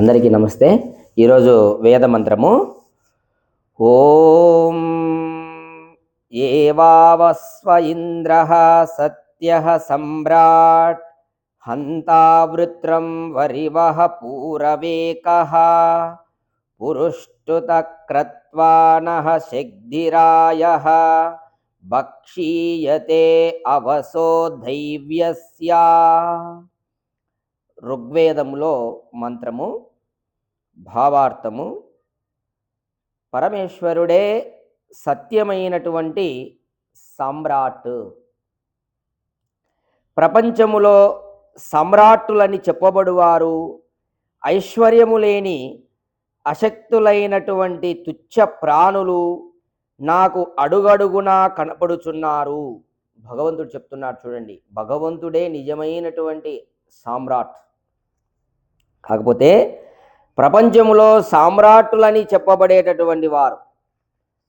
అందరికీ నమస్తే. ఈరోజు వేద మంత్రము. ఓం ఏవావస్వ ఇంద్ర సత్య సమ్రాట్ హంతావృత్రం వరివహ పూరవేక పురుష్టుతక్రత్వాన శగ్ధిరాయ భక్షీయతే అవసో దైవ్యస్యా. ఋగ్వేదంలో మంత్రము భావార్థము పరమేశ్వరుడే సత్యమైనటువంటి సమ్రాట్. ప్రపంచములో సమ్రాట్టులని చెప్పబడువారు ఐశ్వర్యము లేని అశక్తులైనటువంటి తుచ్చ ప్రాణులు నాకు అడుగడుగునా కనపడుచున్నారు. భగవంతుడు చెప్తున్నాడు చూడండి భగవంతుడే నిజమైనటువంటి సామ్రాట్. కాకపోతే ప్రపంచములో సామ్రాట్టులని చెప్పబడేటటువంటి వారు.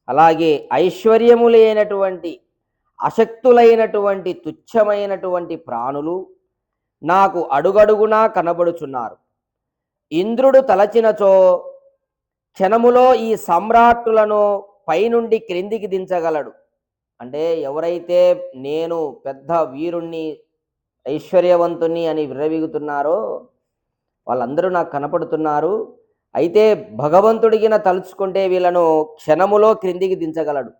అలాగే ఐశ్వర్యము లేనటువంటి అశక్తులైనటువంటి తుచ్చమైనటువంటి ప్రాణులు నాకు అడుగడుగునా కనబడుచున్నారు. ఇంద్రుడు తలచినచో క్షణములో ఈ సమ్రాట్టులను పైనుండి క్రిందికి దించగలడు. అంటే ఎవరైతే నేను పెద్ద వీరుణ్ణి ఐశ్వర్యవంతుని అని విర్రవీగుతున్నారో వాళ్ళందరూ నాకు కనపడుతున్నారు. అయితే భగవంతుడిగిన తలుచుకుంటే వీళ్ళను క్షణములో క్రిందికి దించగలడు.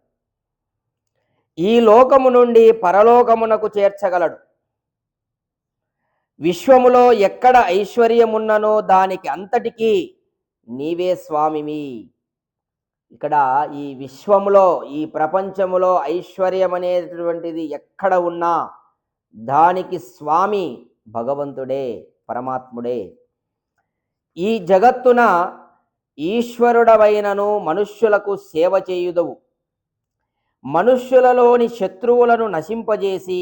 ఈ లోకము నుండి పరలోకమునకు చేర్చగలడు. విశ్వములో ఎక్కడ ఐశ్వర్యమున్ననో దానికి అంతటికీ నీవే స్వామివి ఇక్కడ ఈ విశ్వములో ఈ ప్రపంచములో ఐశ్వర్యం అనేటువంటిది ఎక్కడ ఉన్నా దానికి స్వామి భగవంతుడే పరమాత్ముడే. ఈ జగత్తున ఈశ్వరుడవైనను మనుష్యులకు సేవ చేయుదవు. మనుష్యులలోని శత్రువులను నశింపజేసి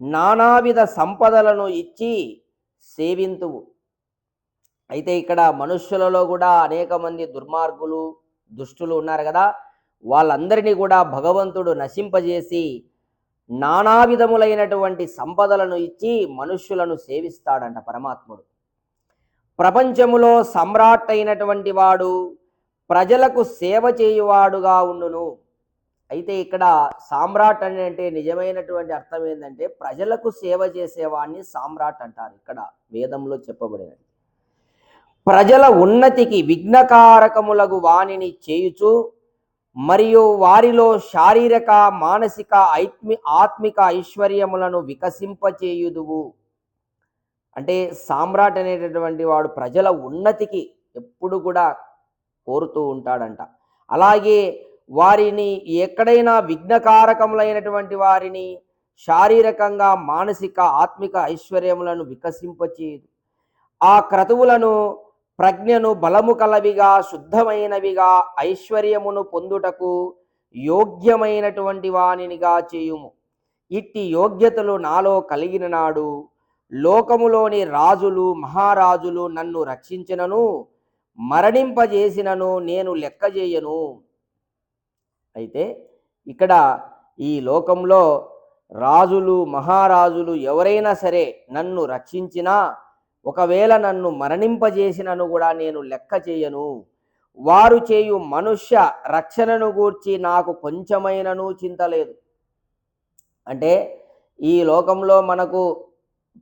నానావిధ సంపదలను ఇచ్చి సేవింతువు. అయితే ఇక్కడ మనుష్యులలో కూడా అనేక మంది దుర్మార్గులు దుష్టులు ఉన్నారు కదా. వాళ్ళందరినీ కూడా భగవంతుడు నశింపజేసి నానా విధములైనటువంటి సంపదలను ఇచ్చి మనుష్యులను సేవిస్తాడంట పరమాత్ముడు. ప్రపంచములో సమ్రాట్ అయినటువంటి వాడు ప్రజలకు సేవ చేయువాడుగా ఉండును. అయితే ఇక్కడ సామ్రాట్ అని అంటే నిజమైనటువంటి అర్థం ఏంటంటే ప్రజలకు సేవ చేసేవాడిని సామ్రాట్ అంటారు ఇక్కడ వేదంలో చెప్పబడినది. ప్రజల ఉన్నతికి విఘ్నకారకములగు వాణిని చేయుచు మరియు వారిలో శారీరక మానసిక ఐత్మి ఆత్మిక ఐశ్వర్యములను వికసింపచేయుదువు. అంటే సామ్రాట్ అనేటటువంటి వాడు ప్రజల ఉన్నతికి ఎప్పుడు కూడా కోరుతూ ఉంటాడంట. అలాగే వారిని ఎక్కడైనా విఘ్నకారకములైనటువంటి వారిని శారీరకంగా మానసిక ఆత్మిక ఐశ్వర్యములను వికసింపచేయదు. ఆ క్రతువులను ప్రజ్ఞను బలము కలవిగా శుద్ధమైనవిగా ఐశ్వర్యమును పొందుటకు యోగ్యమైనటువంటి వానినిగా చేయుము. ఇట్టి యోగ్యతలు నాలో కలిగిన నాడు లోకములోని రాజులు మహారాజులు నన్ను రక్షించినను మరణింపజేసినను నేను లెక్క చేయను. అయితే ఇక్కడ ఈ లోకంలో రాజులు మహారాజులు ఎవరైనా సరే నన్ను రక్షించినా ఒకవేళ నన్ను మరణింపజేసినను కూడా నేను లెక్క చేయను. వారు చేయు మనుష్య రక్షణను గూర్చి నాకు కొంచెమైనను చింత లేదు. అంటే ఈ లోకంలో మనకు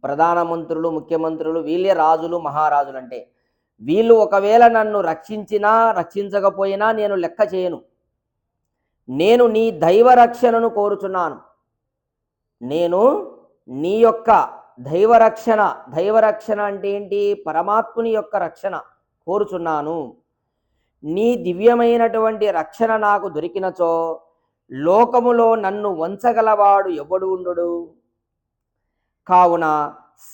ప్రధానమంత్రులు ముఖ్యమంత్రులు వీళ్ళే రాజులు మహారాజులు అంటే వీళ్ళు ఒకవేళ నన్ను రక్షించినా రక్షించకపోయినా నేను లెక్క చేయను. నేను నీ దైవ రక్షణను కోరుచున్నాను. నేను నీ యొక్క దైవరక్షణ దైవరక్షణ అంటే ఏంటి? పరమాత్ముని యొక్క రక్షణ కోరుచున్నాను. నీ దివ్యమైనటువంటి రక్షణ నాకు దొరికినచో లోకములో నన్ను వంచగలవాడు ఎవడు ఉండడు? కావున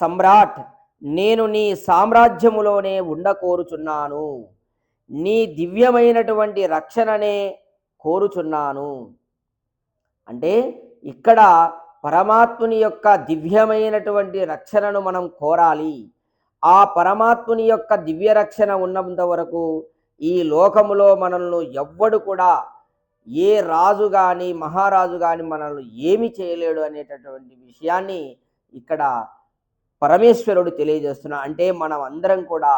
సమ్రాట్ నేను నీ సామ్రాజ్యములోనే ఉండకోరుచున్నాను. నీ దివ్యమైనటువంటి రక్షణనే కోరుచున్నాను. అంటే ఇక్కడ పరమాత్ముని యొక్క దివ్యమైనటువంటి రక్షణను మనం కోరాలి. ఆ పరమాత్ముని యొక్క దివ్య రక్షణ ఉన్నంత వరకు ఈ లోకములో మనల్ని ఎవ్వడు కూడా ఏ రాజు కానీ మహారాజు కానీ మనల్ని ఏమి చేయలేడు అనేటటువంటి విషయాన్ని ఇక్కడ పరమేశ్వరుడు తెలియజేస్తున్నా అంటే మనం అందరం కూడా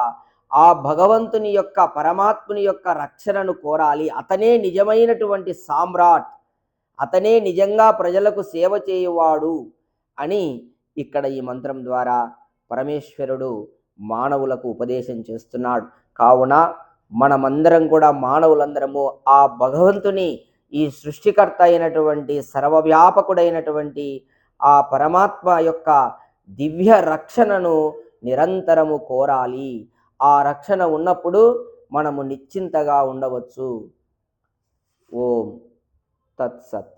ఆ భగవంతుని యొక్క పరమాత్ముని యొక్క రక్షణను కోరాలి. అతనే నిజమైనటువంటి సామ్రాట్. అతనే నిజంగా ప్రజలకు సేవ చేయువాడు అని ఇక్కడ ఈ మంత్రం ద్వారా పరమేశ్వరుడు మానవులకు ఉపదేశం చేస్తున్నాడు. కావున మనమందరం కూడా మానవులందరము ఆ భగవంతుని ఈ సృష్టికర్త అయినటువంటి సర్వవ్యాపకుడైనటువంటి ఆ పరమాత్మ యొక్క దివ్య రక్షణను నిరంతరము కోరాలి. ఆ రక్షణ ఉన్నప్పుడు మనము నిశ్చింతగా ఉండవచ్చు. ఓం తత్సత్.